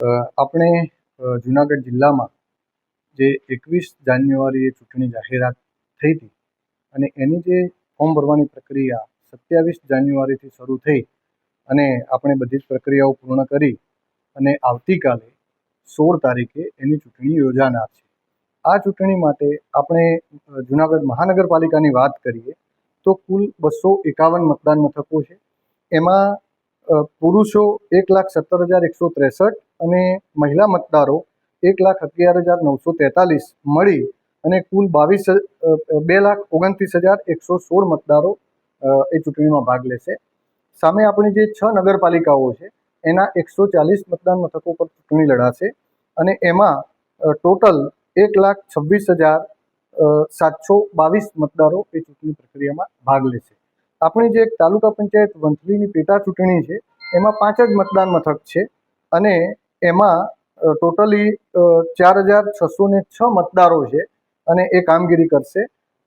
આપણે જુનાગઢ જિલ્લામાં જે એકવીસ જાન્યુઆરીએ ચૂંટણી જાહેરાત થઈ હતી અને એની જે ફોર્મ ભરવાની પ્રક્રિયા સત્યાવીસ જાન્યુઆરીથી શરૂ થઈ અને આપણે બધી જ પ્રક્રિયાઓ પૂર્ણ કરી અને આવતીકાલે સોળ તારીખે એની ચૂંટણી યોજાનાર છે. આ ચૂંટણી માટે આપણે જુનાગઢ મહાનગરપાલિકાની વાત કરીએ તો કુલ બસો એકાવન મતદાન મથકો છે. એમાં પુરુષો એક લાખ સત્તર હજાર એકસો ત્રેસઠ અને મહિલા મતદારો એક લાખ અગિયાર હજાર નવસો તેતાલીસ મળી અને કુલ બાવીસ બે લાખ ઓગણત્રીસ હજાર એકસો સોળ મતદારો એ ચૂંટણીમાં ભાગ લેશે. સામે આપણી જે છ નગરપાલિકાઓ છે, એના એકસો ચાલીસ મતદાન મથકો પર ચૂંટણી લડાશે અને એમાં ટોટલ એક લાખ છવ્વીસ હજાર સાતસો બાવીસ મતદારો એ ચૂંટણી પ્રક્રિયામાં ભાગ લેશે. આપણી જે તાલુકા પંચાયત વંથલીની પેટા ચૂંટણી છે, એમાં પાંચ જ મતદાન મથક છે અને એમાં ટોટલી ચાર હજાર છસો ને છ મતદારો છે અને એ કામગીરી કરશે.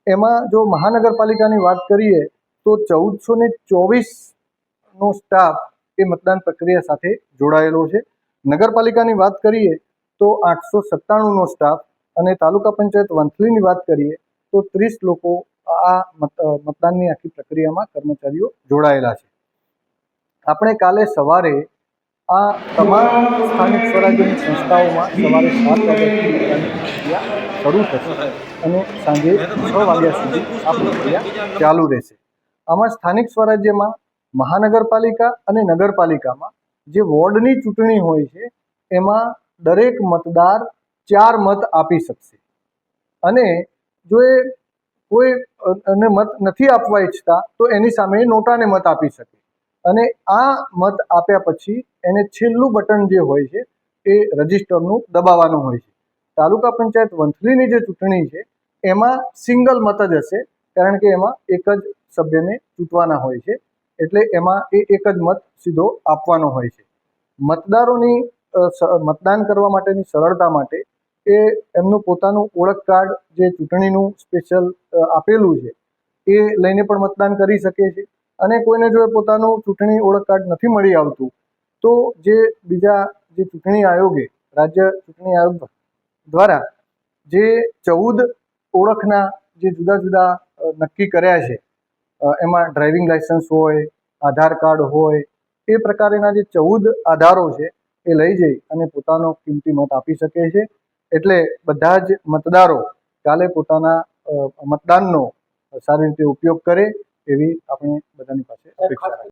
એમાં જો મહાનગરપાલિકાની વાત કરીએ, તો ચૌદસો ને ચોવીસનો સ્ટાફ એ મતદાન પ્રક્રિયા સાથે જોડાયેલો છે. નગરપાલિકાની વાત કરીએ, તો આઠસો સત્તાણુંનો સ્ટાફ અને તાલુકા પંચાયત વંથલીની વાત કરીએ, તો ત્રીસ લોકો આ મત, મતદાનની આખી પ્રક્રિયામાં કર્મચારીઓ જોડાયેલા છે. આપણે કાલે સવારે આ તમામ સ્થાનિક સ્વરાજ્યની સંસ્થાઓમાં સવારે સાત વાગ્યાથી પ્રક્રિયા શરૂ થશે અને સાંજે છ વાગ્યા સુધી આ પ્રક્રિયા ચાલુ રહેશે. આમાં સ્થાનિક સ્વરાજ્યમાં મહાનગરપાલિકા અને નગરપાલિકામાં જે વોર્ડની ચૂંટણી હોય છે, એમાં દરેક મતદાર ચાર મત આપી શકશે. અને જો એ કોઈ, અને મત નથી આપવા ઈચ્છતા, તો એની સામે નોટાને મત આપી શકે. અને આ મત આપ્યા પછી એને છેલ્લું બટન જે હોય છે, એ રજિસ્ટરનું દબાવવાનું હોય છે. તાલુકા પંચાયત વંથલીની જે ચૂંટણી છે, એમાં સિંગલ મત જ હશે, કારણ કે એમાં એક જ સભ્યને ચૂંટવાના હોય છે, એટલે એમાં એ એક જ મત સીધો આપવાનો હોય છે. મતદારોની મતદાન કરવા માટેની સરળતા માટે એ એમનું પોતાનું ઓળખ કાર્ડ જે ચૂંટણીનું સ્પેશિયલ આપેલું છે, એ લઈને પણ મતદાન કરી શકે છે. અને કોઈને જો એ પોતાનું ચૂંટણી ઓળખ કાર્ડ નથી મળી આવતું, તો જે બીજા જે ચૂંટણી આયોગે, રાજ્ય ચૂંટણી આયોગ દ્વારા જે ચૌદ ઓળખના જે જુદા જુદા નક્કી કર્યા છે એમાં ડ્રાઇવિંગ લાયસન્સ હોય, આધાર કાર્ડ હોય, એ પ્રકારના જે ચૌદ આધારો છે, એ લઈ જઈ અને પોતાનો કિંમતી મત આપી શકે છે. એટલે બધા જ મતદારો કાલે પોતાના મતદાનનો સારી રીતે ઉપયોગ કરે એવી આપણે બધાની પાસે અપેક્ષા